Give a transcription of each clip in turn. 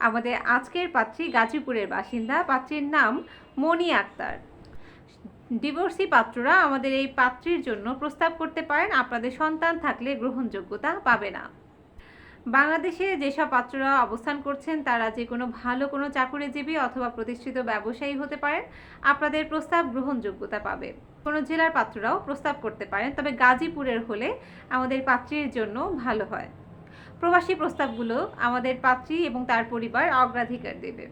আমাদের আজকের পাত্রী গাজীপুরের বাসিন্দা। পাত্রীর নাম মনি আক্তার। ডিভোর্সি পাত্ররা আমাদের এই পাত্রীর জন্য প্রস্তাব করতে পারেন। আপনাদের সন্তান থাকলে গ্রহণযোগ্যতা পাবে না। বাংলাদেশে যেসব পাত্ররা অবস্থান করছেন, তারা যে কোনো ভালো কোনো চাকুরিজীবী অথবা প্রতিষ্ঠিত ব্যবসায়ী হতে পারেন। আপনাদের প্রস্তাব গ্রহণযোগ্যতা পাবে। কোনো জেলার পাত্ররাও প্রস্তাব করতে পারেন। তবে গাজীপুরের হলে আমাদের পাত্রীর জন্য ভালো হয়। প্রবাসী প্রস্তাবগুলো আমাদের পাত্রী এবং তার পরিবার অগ্রাধিকার দেবে।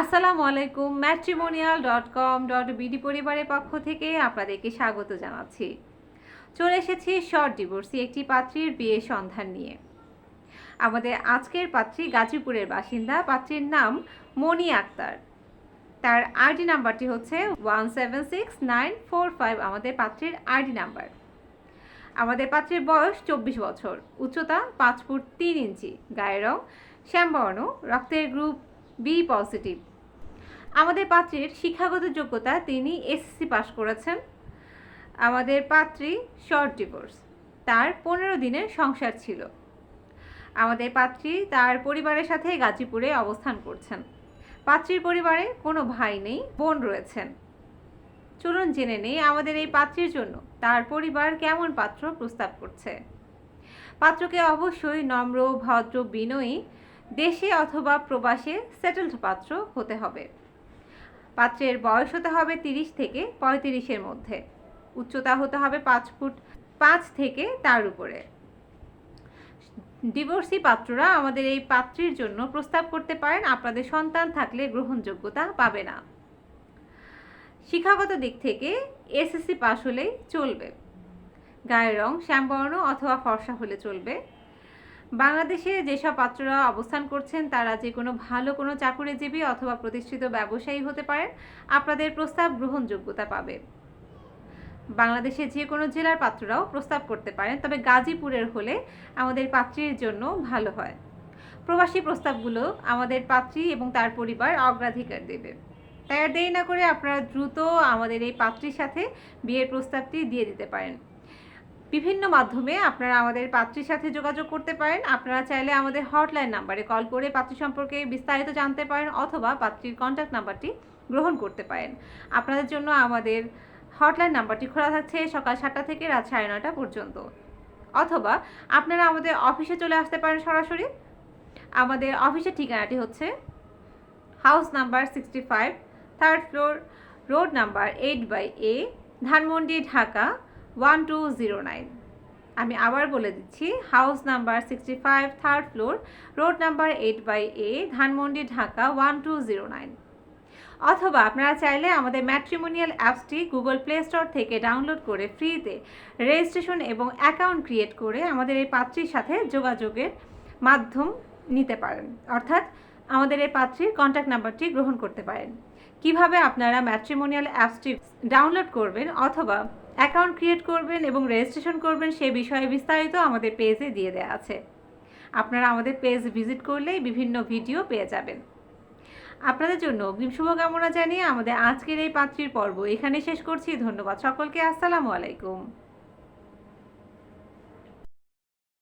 আসসালামু আলাইকুম matrimonial dot com dot BD পরিবারের পক্ষ থেকে আপনাদেরকে স্বাগত জানাচ্ছি। চলে এসেছি শর্ট ডিভোর্সি একটি পাত্রীর বিয়ে সন্ধান নিয়ে। আমাদের আজকের পাত্রী গাজীপুরের বাসিন্দা, পাত্রীর নাম মনি আক্তার। তার আইডি নাম্বারটি হচ্ছে one seven six nine four five আমাদের পাত্রীর আইডি নাম্বার আমাদের পাত্রের বয়স চব্বিশ বছর। উচ্চতা পাঁচ ফুট তিন ইঞ্চি। গায়ের রং শ্যামবর্ণ। রক্তের গ্রুপ বি পজিটিভ আমাদের পাত্রের শিক্ষাগত যোগ্যতা তিনি এসএসসি পাশ করেছেন। আমাদের পাত্রী শর্ট ডিভোর্স তার পনেরো দিনের সংসার ছিল। আমাদের পাত্রী তার পরিবারের সাথে গাজীপুরে অবস্থান করছেন। পাত্রীর পরিবারে কোনো ভাই নেই, বোন রয়েছেন। চলুন জেনে নেই আমাদের এই পাত্রীর জন্য। তার পরিবার কেমন পাত্র প্রস্তাব করছে? পাত্রকে অবশ্যই নম্র, ভদ্র, বিনয়ী, দেশে অথবা প্রবাসে সেটেলড পাত্র হতে হবে। পাত্রের বয়স হতে হবে তিরিশ থেকে পঁয়ত্রিশের মধ্যে। উচ্চতা হতে হবে পাঁচ ফুট পাঁচ থেকে তার উপরে। ডিভোর্সি পাত্ররা আমাদের এই পাত্রীর জন্য প্রস্তাব করতে পারেন, আপনাদের সন্তান থাকলে গ্রহণযোগ্যতা পাবে না। শিক্ষাগত দিক থেকে এসএসসি পাশ হলেই চলবে। গায়ের রং, শ্যামবর্ণ অথবা ফর্সা হলে চলবে। বাংলাদেশে যেসব পাত্ররা অবস্থান করছেন, তারা যে কোনো ভালো কোনো চাকুরিজীবী অথবা প্রতিষ্ঠিত ব্যবসায়ী হতে পারেন, আপনাদের প্রস্তাব গ্রহণযোগ্যতা পাবে। বাংলাদেশে যে কোনো জেলার পাত্ররাও প্রস্তাব করতে পারেন, তবে গাজীপুরের হলে আমাদের পাত্রীর জন্য ভালো হয়। প্রবাসী প্রস্তাবগুলো আমাদের পাত্রী এবং তার পরিবার অগ্রাধিকার দেবে। তাই আর দেরি না করে আপনারা দ্রুত আমাদের এই পাত্রীর সাথে বিয়ের প্রস্তাবটি দিয়ে দিতে পারেন। বিভিন্ন মাধ্যমে আপনারা আমাদের পাত্রীর সাথে যোগাযোগ করতে পারেন। আপনারা চাইলে আমাদের হটলাইন নাম্বারে কল করে পাত্রী সম্পর্কে বিস্তারিত জানতে পারেন অথবা পাত্রীর কন্ট্যাক্ট নাম্বারটি গ্রহণ করতে পারেন। আপনাদের জন্য আমাদের হটলাইন নাম্বারটি খোলা থাকছে সকাল সাতটা থেকে রাত সাড়ে নটা পর্যন্ত। অথবা আপনারা আমাদের অফিসে চলে আসতে পারেন সরাসরি। আমাদের অফিসের ঠিকানাটি হচ্ছে house number sixty five third floor road number eight by A Dhanmondi Dhaka one two zero nine আমি আবার বলে দিচ্ছি house number sixty five third floor road number eight by A Dhanmondi Dhaka one two zero nine অথবা আপনারা চাইলে আমাদের matrimonial অ্যাপসটি Google Play Store থেকে ডাউনলোড করে ফ্রিতে রেজিস্ট্রেশন এবং অ্যাকাউন্ট ক্রিয়েট করে আমাদের এই পাত্রীর সাথে যোগাযোগের মাধ্যম নিতে পারেন। অর্থাৎ আমাদের এই পাত্রীর কন্ট্যাক্ট নাম্বারটি গ্রহণ করতে পারেন। কীভাবে আপনারা ম্যাট্রিমোনিয়াল অ্যাপসটি ডাউনলোড করবেন অথবা অ্যাকাউন্ট ক্রিয়েট করবেন এবং রেজিস্ট্রেশন করবেন সে বিষয়ে বিস্তারিত আমাদের পেজে দিয়ে দেওয়া আছে। আপনারা আমাদের পেজ ভিজিট করলেই বিভিন্ন ভিডিও পেয়ে যাবেন। আপনাদের জন্য অগ্রিম শুভকামনা জানিয়ে আমাদের আজকের এই পাত্রীর পর্ব এখানে শেষ করছি। ধন্যবাদ সকলকে। আসসালামু আলাইকুম।